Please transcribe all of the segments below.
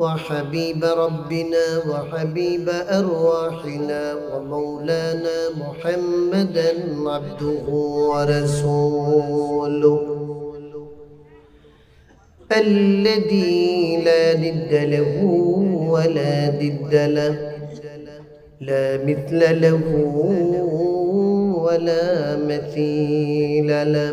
وحبيب ربنا وحبيب أرواحنا ومولانا محمدا عبده ورسوله. الذي لا ند له ولا ضد له. لا مثل له ولا مثيل له.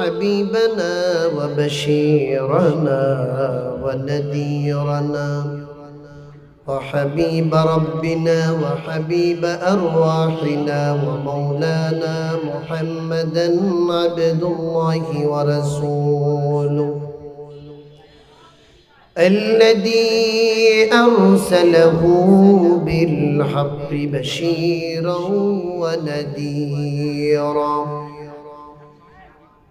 وحبيبنا وبشيرنا ونذيرنا. وحبيب ربنا وحبيب أرواحنا ومولانا محمدا عبد الله ورسوله. الذي أرسله بالحق بشيرا ونذيرا.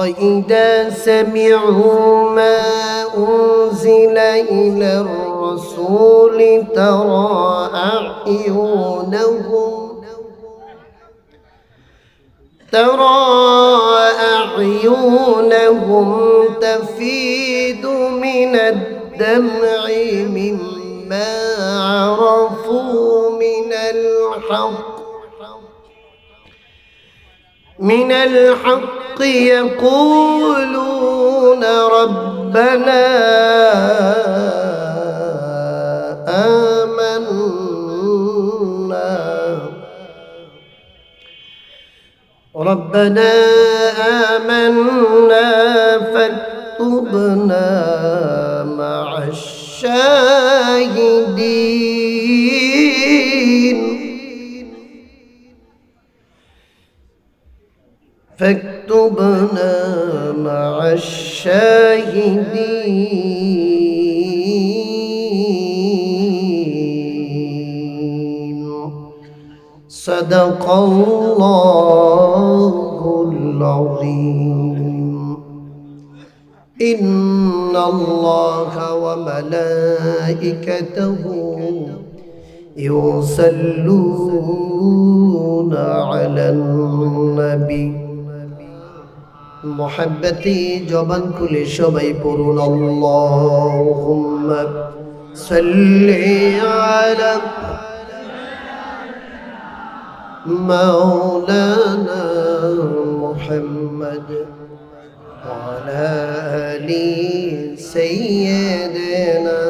وإذا سمعوا ما أنزل إلى الرسول ترى أعينهم ترى أعينهم تفيد من الدمع مما عرفوا من الحق من الحق يقولون ربنا آمنا. ربنا آمنا فاكتبنا مع الشاهدين. فاكتبنا مع الشاهدين صدق الله العظيم. إن الله وملائكته يصلون على النبي محبتي জবান খুলে সবাই পড়ুন اللهم صل على مولانا محمد وعلى آل سيدنا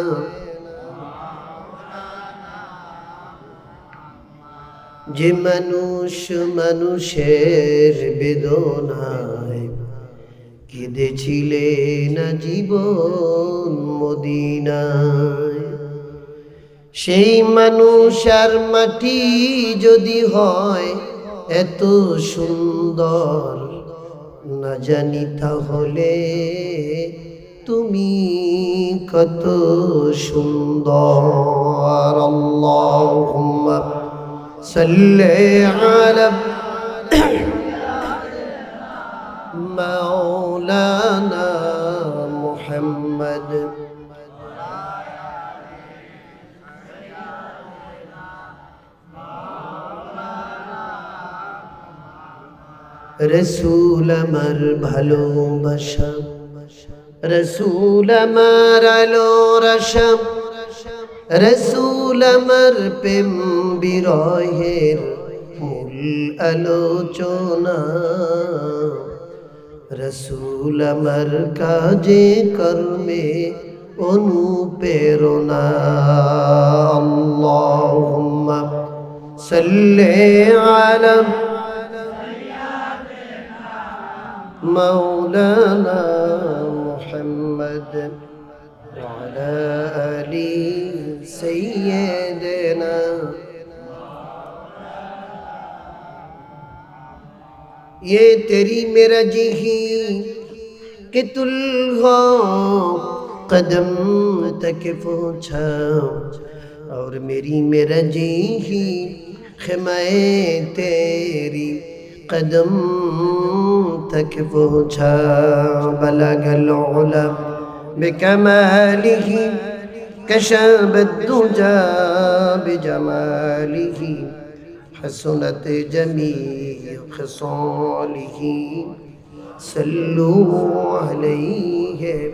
যে মানুষ মানুষের বেদনায় কেঁদেছিলেন জীবন মদিনায়? সেই মানুষ আর মাটি যদি হয়, এত সুন্দর। না জানি তাহলে তুমি কত সুন্দর। সাল্লি আলা রসুল আমার ভালোবাসা, রসুল আমার আলো রসম রসুল আমার প্রেম বিরহের মূল আলোচনা, রসুল আমার কাজে কর্মে অনুপ্রেরণা। আল্লাহুম্মা সাল্লি مولانا محمد وعلى آل سيدنا یہ تیری میرا جی ہی کہ قدم تک پہنچا اور میری میرا جی ہی خمائے تیری قدم تك پہنچا بلغ العلم بكماله کشاب الدجى بجماله حسنت جميع خصاله صلوا عليه